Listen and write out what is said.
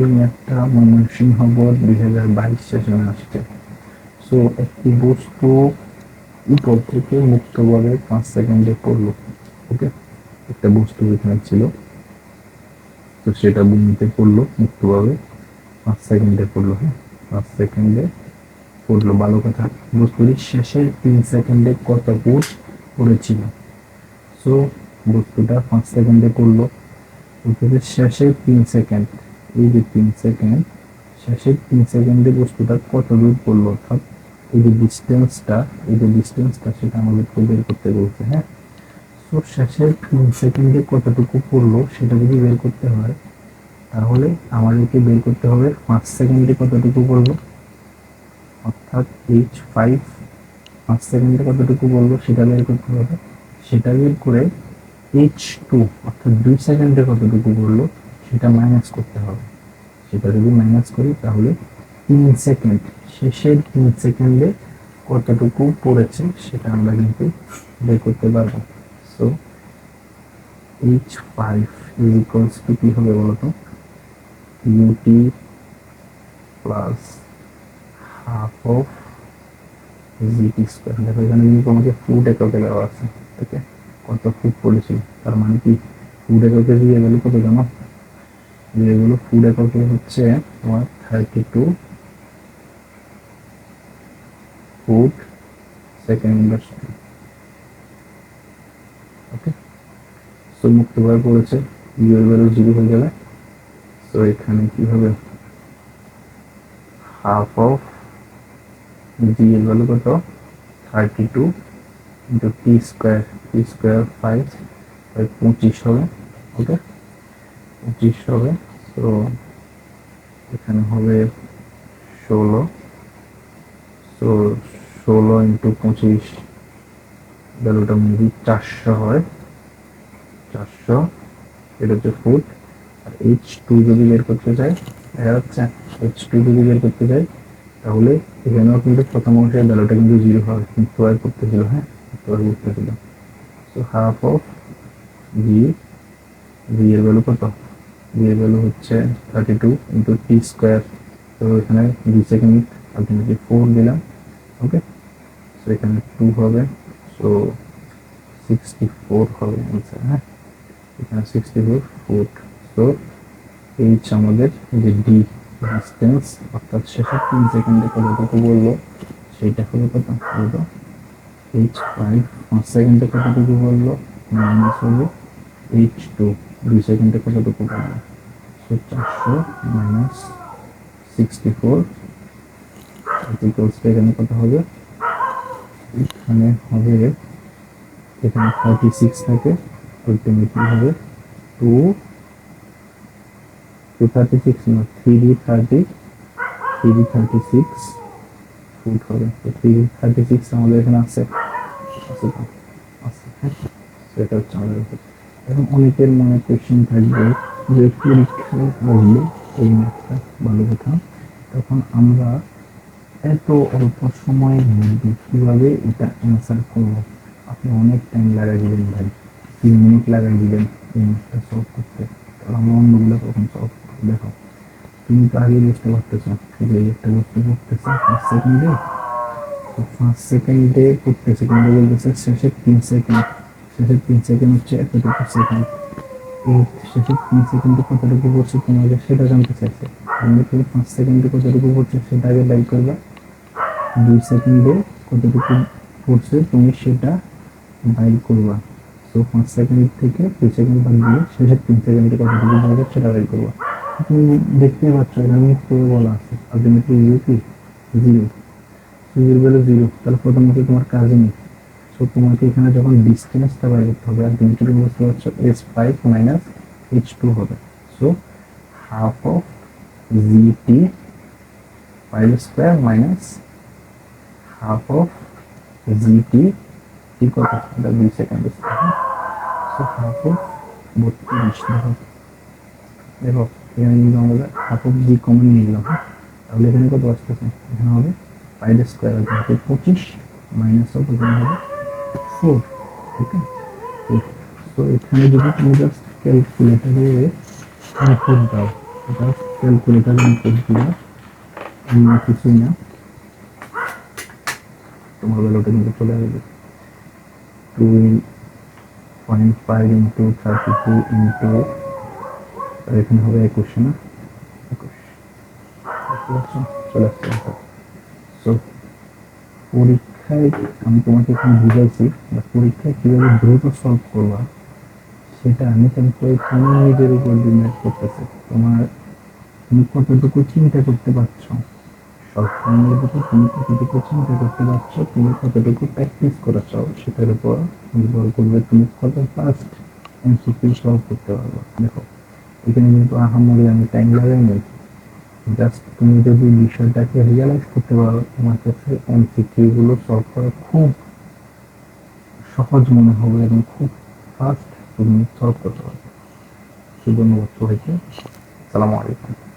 এই ম্যাথটা ময়মনসিংহ দুই হাজার বাইশ সেশনে আসছে। সো একটি বস্তু উপর থেকে মুক্তভাবে পাঁচ সেকেন্ডে ওকে একটা বস্তু এখানে ছিল। তো সেটা ভূমিতে মুক্তভাবে পাঁচ সেকেন্ডে পড়ল হ্যাঁ? পাঁচ সেকেন্ডে পড়ল, ভালো কথা। বস্তুটি শেষের তিন সেকেন্ডে কত ফুট পড়েছিল? সো বস্তুটা পাঁচ সেকেন্ডে পড়ল। বস্তুটা শেষের তিন সেকেন্ড। এই যে তিন সেকেন্ড শেষের তিন সেকেন্ডে বস্তুটা কত দূর পড়ল? অর্থাৎ এই যে ডিস্টেন্সটা এই যে ডিস্টেন্সটা সেটা আমাদেরকে বের করতে বলছে হ্যাঁ? সো শেষের তিন সেকেন্ডে কতটুকু পড়ল সেটা যদি বের করতে হয়, তাহলে আমাদেরকে বের করতে হবে পাঁচ সেকেন্ডে কতটুকু পড়ল? অর্থাৎ এইচ ফাইভ পাঁচ সেকেন্ডে কতটুকু বলব সেটা বের করতে হবে। সেটা বের করে এইচ টু অর্থাৎ দুই সেকেন্ডে কতটুকু বলল সেটা মাইনাস করতে হবে। সেটা যদি মাইনাস করি, তাহলে তিন সেকেন্ড শেষের তিন সেকেন্ডে কতটুকু পড়েছে সেটা আমরা কিন্তু বের করতে পারব। So H five equals two কি হবে বলতো? UT plus half of GT square দেখো এখানে কিন্তু তোমাকে ফুট এককে দেওয়া আছে। ওকে কত ফুট পড়েছিল তার মানে কি? ফুট এককে দিয়ে গেলে কত জানো? যেগুলো ফুট এককে হচ্ছে তোমার thirty two foot second okay so মুক্ত মুক্তভাবে পড়েছে। ইউ ভ্যালু জিরো হয়ে যাবে সো এখানে কি হবে? হাফ অফ জি এর ভ্যালু কত? Thirty two into T square T square five পঁচিশ হবে। ওকে পঁচিশ হবে, তো এখানে হবে ষোলো। তো ষোলো ইন্টু পঁচিশ, ভ্যালুটা মেবি চারশো হয়। চারশো, এটা হচ্ছে ফুট আর এইচ টু যদি বের করতে চাই, দেখা যাচ্ছে এইচ টু যদি বের করতে চাই, তাহলে এখানেও কিন্তু প্রথম অংশের ভ্যালুটা কিন্তু জিরো হয়। কিন্তু আর করতেছিল হ্যাঁ? কিন্তু আর করতেছিল so half of G G এর ভ্যালু কত? এর ভ্যালু হচ্ছে thirty two into T square তো এখানে দুই সেকেন্ড আলটিমেটলি ফোর দিলাম ওকে সো এখানে টু হবে সো সিক্সটি ফোর হবে অ্যান্সার হ্যাঁ? এখানে sixty four foot so H আমাদের যে ডি ডিস্টেন্স অর্থাৎ শেষের তিন সেকেন্ডে কতটুকু বলল, সেইটা হলো কত বলতো এইচ ফাইভ পাঁচ সেকেন্ডে কতটুকু বলল মাইনাস হলো এইচ টু দুই সেকেন্ডে কতটুকু বলল সো চারশো মাইনাস সিক্সটি ফোর এখানে কত হবে? এখানে হবে এখানে থার্টি সিক্স থাকে আলটিমেটলি হবে টু টু থার্টি সিক্স না three thirty three thirty six foot হবে। তো থ্রি থার্টি সিক্স আমাদের এখানে আছে। আছে হ্যাঁ সেটা হচ্ছে আমাদের এখন অনেকের মনে কোয়েশ্চেন থাকবে যে পরীক্ষায় আসবে এই ম্যাথটা ভালো কথা। তখন আমরা এত অল্প সময়ের মধ্যে কীভাবে এটা অ্যান্সার করব? আপনি অনেক টাইম লাগাই দিলেন ভাই। তিন মিনিট লাগাই দিলেন এই ম্যাথটা সলভ করতে। আমরা অন্যগুলো কখন সলভ করব দেখো। তুমি তো আগে বুঝতে পারতেছো যে একটা বস্তু করতেছে পাঁচ সেকেন্ডে পাঁচ সেকেন্ডে করতেছে, কিন্তু বলতেছে শেষের তিন সেকেন্ড শেষের তিন সেকেন্ড হচ্ছে, এতটুকু সেকেন্ড সেকেন্ডে কতটুকু পড়ছে তোমাকে সেটা জানতে চাইছে। তুমি পাঁচ সেকেন্ডে কতটুকু পড়ছে, সেটা আগে বের করবা। দুই সেকেন্ডে কতটুকু পড়ছে তুমি, সেটা বাইর করবা। তো পাঁচ সেকেন্ড থেকে দুই সেকেন্ড বাদ দিয়ে শেষের তিন সেকেন্ডে কতটুকু পড়বে সেটা বাইর করবা। তুমি দেখতে পাচ্ছ, এখানে করে বলা আছে। আলটিমেটলি জিরো কি? জিরো জিরো ভ্যালু জিরো তাহলে প্রথমত তোমার কাজে নেই। সো তোমাকে এখানে যখন ডিস্টেন্সটা বাইর করতে হবে আর যেটা বুঝতে পারছ S five minus H two হবে। So half of GT five square minus half of GT T কত? এটা দুই সেকেন্ড সো হাফ অফ বত্রিশ দেখো দেখো, এখানে কিন্তু আমরা হাফ অফ জি কমন নিলাম? তাহলে এখানে কত আসতেছে? এখানে হবে ফাইভ স্কোয়ার পঁচিশ মাইনাস অফ এখানে হবে ফোর ওকে তো এখানে যদি তুমি জাস্ট ক্যালকুলেটারে ইনপুট দাও জাস্ট ক্যালকুলেটার ইনপুট দিলে অন্য কিছুই না তোমার বেলাটা কিন্তু চলে আসবে two point five into thirty two into এখানে হবে একুশে না একুশ? চলে আসছে answer। So, পরীক্ষায় আমি তোমাকে এখানে বুঝাইছি বা পরীক্ষায় কীভাবে দ্রুত সলভ করবা, সেটা আমি কিন্তু তুমি নিজের উপর ডিপেন্ড করতেছে? তোমার তুমি কতটুকু চিন্তা করতে পারছ? করানোর উপর তুমি কতটুকু চিন্তা করতে পারছ? তুমি কতটুকু প্র্যাকটিস করেছ? সেটার উপর নির্ভর করবে তুমি কত ফাস্ট এমসিকিউ সলভ করতে পারবে। দেখো, এখানে কিন্তু আহামরি আমি টাইম লাগাই নাই জাস্ট তুমি যদি বিষয়টাকে রিয়ালাইজ করতে পারো, তোমার কাছে এমসিকিউ গুলো সলভ করা খুব সহজ মনে হবে এবং খুব ফাস্ট তুমি সলভ করতে পারবে। ধন্যবাদ সবাইকে সালামু আলাইকুম।